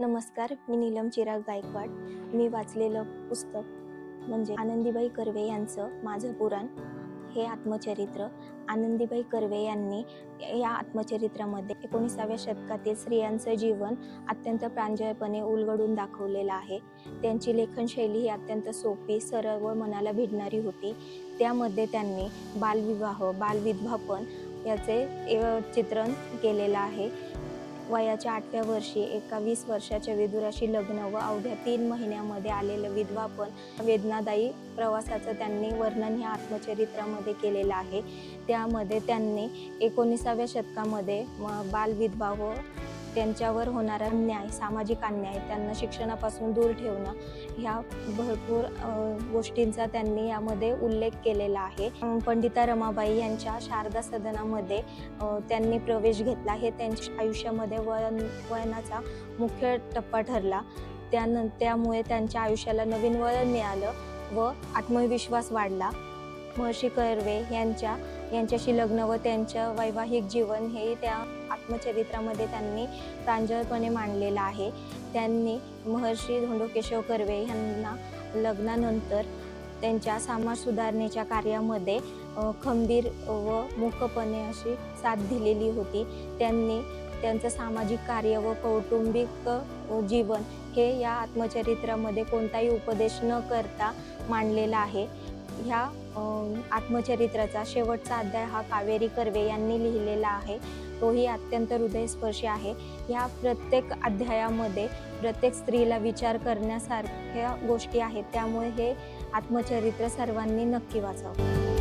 नमस्कार मी नीलम चिराग गायकवाड. मी वाचलेलं पुस्तक म्हणजे आनंदीबाई कर्वे यांचं माझं पुराण हे आत्मचरित्र. आनंदीबाई कर्वे यांनी या आत्मचरित्रामध्ये एकोणीसाव्या शतकातील स्त्रियांचं जीवन अत्यंत प्रांजळपणे उलगडून दाखवलेलं आहे. त्यांची लेखनशैली ही अत्यंत सोपी सरळ व मनाला भिडणारी होती. त्यामध्ये त्यांनी बालविवाह बालविधवापन याचे चित्रण केलेलं आहे. वयाच्या आठव्या वर्षी एका वीस वर्षाच्या विदुराशी लग्न व अवघ्या तीन महिन्यामध्ये आलेलं विधवापन वेदनादायी प्रवासाचं त्यांनी वर्णन ह्या आत्मचरित्रामध्ये केलेलं आहे. त्यामध्ये त्यांनी एकोणीसाव्या शतकामध्ये बालविधवा व त्यांच्यावर होणारा अन्याय सामाजिक अन्याय त्यांना शिक्षणापासून दूर ठेवणं ह्या भरपूर गोष्टींचा त्यांनी यामध्ये उल्लेख केलेला आहे. पंडिता रमाबाई यांच्या शारदा सदनामध्ये त्यांनी प्रवेश घेतला. हे त्यांच्या आयुष्यामध्ये वयन वयनाचा मुख्य टप्पा ठरला. त्यानं त्यामुळे त्यांच्या आयुष्याला नवीन वळण मिळालं व आत्मविश्वास वाढला. महर्षी कर्वे यांच्या यांच्याशी लग्न व त्यांचं वैवाहिक जीवन हे त्या आत्मचरित्रामध्ये त्यांनी प्रांजळपणे मांडलेलं आहे. त्यांनी महर्षी धोंडोकेशव कर्वे यांना लग्नानंतर त्यांच्या समाज सुधारणेच्या कार्यामध्ये खंबीर व मुखपणे अशी साथ दिलेली होती. त्यांनी त्यांचं सामाजिक कार्य व कौटुंबिक जीवन हे या आत्मचरित्रामध्ये कोणताही उपदेश न करता मांडलेला आहे. ह्या आत्मचरित्राचा शेवटचा अध्याय हा कावेरी कर्वे यांनी लिहिलेला आहे. तोही अत्यंत हृदयस्पर्शी आहे. ह्या प्रत्येक अध्यायामध्ये प्रत्येक स्त्रीला विचार करण्यासारख्या गोष्टी आहेत. त्यामुळे हे आत्मचरित्र सर्वांनी नक्की वाचावं.